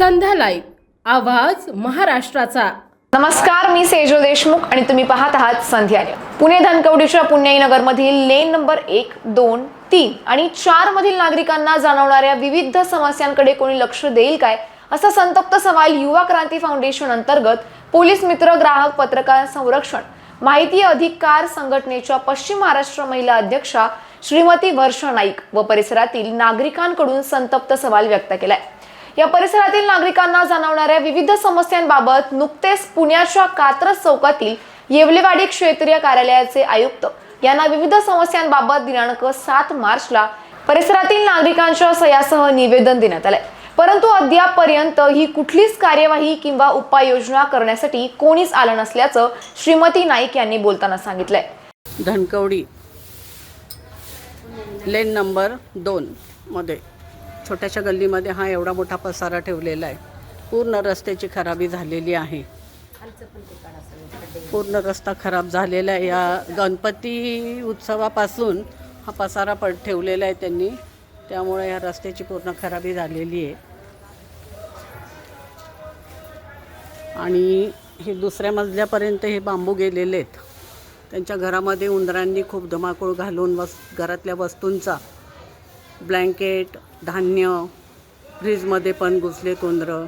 संध्या live आवाज महाराष्ट्राचा. नमस्कार मी सेजल देशमुख आणि तुम्ही पाहत आहात संध्या पुणे धनकवडीच्या पुण्याई नगरमधील लेन नंबर एक दोन तीन आणि चार मधील नागरिकांना जाणवणाऱ्या विविध समस्यांकडे कोणी लक्ष देईल काय? असा संतप्त सवाल युवा क्रांती फाउंडेशन अंतर्गत पोलीस मित्र ग्राहक पत्रकार संरक्षण माहिती अधिकार संघटनेच्या पश्चिम महाराष्ट्र महिला अध्यक्षा श्रीमती वर्ष नाईक व परिसरातील नागरिकांकडून संतप्त सवाल व्यक्त केलाय. या परिसरातील नागरिकांना जाणवणाऱ्या विविध समस्यांबाबत नुकतेच पुण्याच्या कात्रज चौकातील येवलेवाडी क्षेत्रीय कार्यालयाचे आयुक्त यांना विविध समस्यांबाबत दिनांक सात मार्चला परिसरातील नागरिकांच्या सह्यासह निवेदन देण्यात आलंय. परंतु अद्यापपर्यंत ही कुठलीच कार्यवाही किंवा उपाययोजना करण्यासाठी कोणीच आलं नसल्याचं श्रीमती नाईक यांनी बोलताना सांगितलंय. धनकवडी लेन नंबर दोन मध्ये छोट्याशा गल्लीमध्ये हा एवढा मोठा पसारा ठेवलेला आहे. पूर्ण रस्त्याची खराबी झालेली आहे. पूर्ण रस्ता खराब झालेला आहे. या गणपती उत्सवापासून हा पसारा पड ठेवलेला आहे त्यांनी. त्यामुळे या रस्त्याची पूर्ण खराबी झालेली आहे. आणि हे दुसऱ्या मजल्यापर्यंत हे बांबू गेलेले आहेत. त्यांच्या घरामध्ये उंदरांनी खूप धमाकूळ घालून वस घरातल्या वस्तूंचा ब्लँकेट धान्य फ्रीजमध्ये पण घुसले उंदरं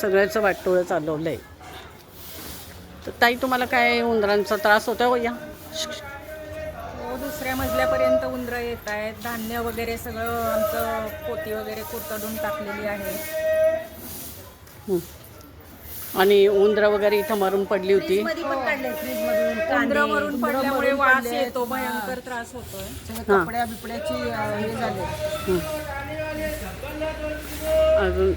सगळ्याचं वाटोळं चालवलं आहे तर ताई तुम्हाला काय उंदरांचा त्रास होता हो या? हो दुसऱ्या मजल्यापर्यंत उंदरं येत आहेत. धान्य वगैरे सगळं आमचं पोती वगैरे कोतडून टाकलेली आहे. हं. आणि उंदरं वगैरे इथं मरून पडली होती. उंदरं मरून पडल्यामुळे वास येतो भयंकर त्रास होतोय. हां. कपड्या बिपड्याची अं, हे झाले. अजून?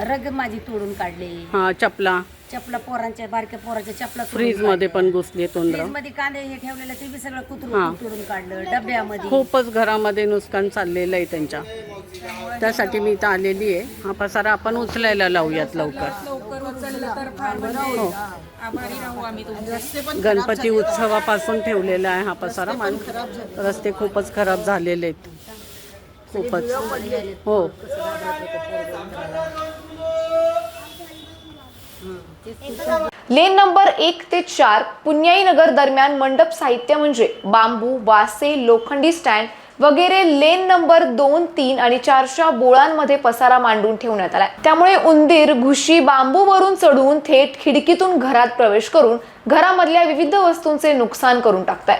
रग माझी तोडून काढले. हां चपला. चपला पोरांच्या बारक्या पोरांच्या चपला फ्रीजमध्ये पण घुसले उंदरं. मध्ये कांदे हे ठेवलेलं ते बी सगळं हा. कुत्रून तोडून काढलं डब्यामध्ये. खूपच घरामध्ये नुकसान चाललेलं आहे त्यांच्या. त्यासाठी मी इथं आलेली आहे. हा पसारा आपण उचलायला लावूयात लवकर. पण गणपती उत्सवापासून ठेवलेला आहे हा पसारा. मान रस्ते खूपच खराब झालेले आहेत. खूपच. हो. लेन नंबर एक ते चार पुण्याई नगर दरम्यान मंडप साहित्य म्हणजे बांबू वासे लोखंडी स्टँड वगैरे लेन नंबर दोन तीन आणि चारशा बोळांमध्ये पसारा मांडून ठेवण्यात आलाय. त्यामुळे उंदीर घुशी बांबूवरून चढून थेट खिडकीतून घरात प्रवेश करून घरामधल्या विविध वस्तूंचे नुकसान करून टाकताय.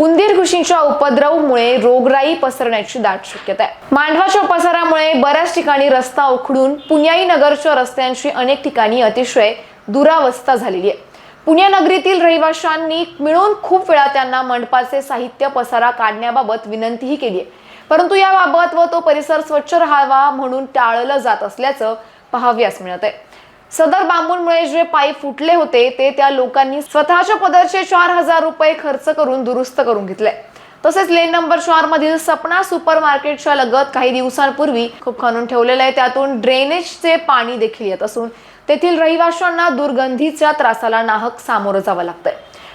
उंदीर घुशींच्या उपद्रवमुळे रोगराई पसरण्याची दाट शक्यता आहे. मांडवाच्या पसारामुळे बऱ्याच ठिकाणी रस्ता उखडून पुण्याई नगरच्या रस्त्यांची अनेक ठिकाणी अतिशय दुरावस्था झालेली आहे. पुणे नगरीतील रहिवाशांनी मिळून खूप वेळा त्यांना मंडपाचे साहित्य पसारा काढण्याबाबत विनंतीही केली आहे. परंतु याबाबत व तो परिसर स्वच्छ राहावा म्हणून टाळलं जात असल्याचं पाहाव्यास मिळत आहे. सदर बांबूंमुळे जे पाईप फुटले होते ते त्या लोकांनी स्वतःच्या पदरचे चार हजार रुपये खर्च करून दुरुस्त करून घेतले. तसेच लेन नंबर चार मधील सपना सुपर मार्केटच्या लगत काही दिवसांपूर्वी खूप खणून ठेवलेलं आहे. त्यातून ड्रेनेजचे पाणी देखील येत असून तेथील रहिवाशांना दुर्गंधीच्या त्रासाला नाहक सामोरं जावं लागतंय.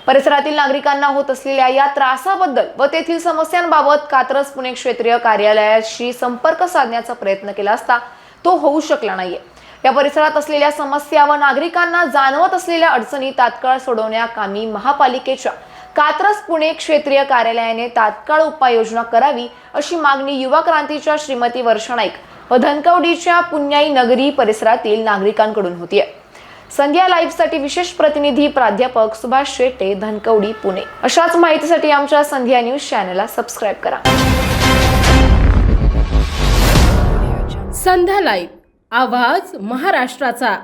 परिसरातील नागरिकांना होत असलेल्या या त्रासाबद्दल व तेथील समस्यांबाबत कात्रज पुणे क्षेत्रीय कार्यालयाशी संपर्क साधण्याचा प्रयत्न केला असता तो होऊ शकला नाहीये. या परिसरात असलेल्या समस्या व नागरिकांना जाणवत असलेल्या अडचणी तात्काळ सोडवण्याकामी महापालिकेच्या कात्रज पुणे क्षेत्रीय कार्यालयाने तात्काळ उपाययोजना करावी अशी मागणी युवा क्रांतीच्या श्रीमती वर्षा नाईक व धनकवडीच्या पुण्याई नगरी परिसरातील नागरिकांकडून होतीये. संध्या लाईव्हसाठी विशेष प्रतिनिधी प्राध्यापक सुभाष शेटे धनकवडी पुणे. अशाच माहितीसाठी आमच्या संध्या न्यूज चॅनलला सबस्क्राईब करा. संध्या लाईव्ह आवाज महाराष्ट्राचा.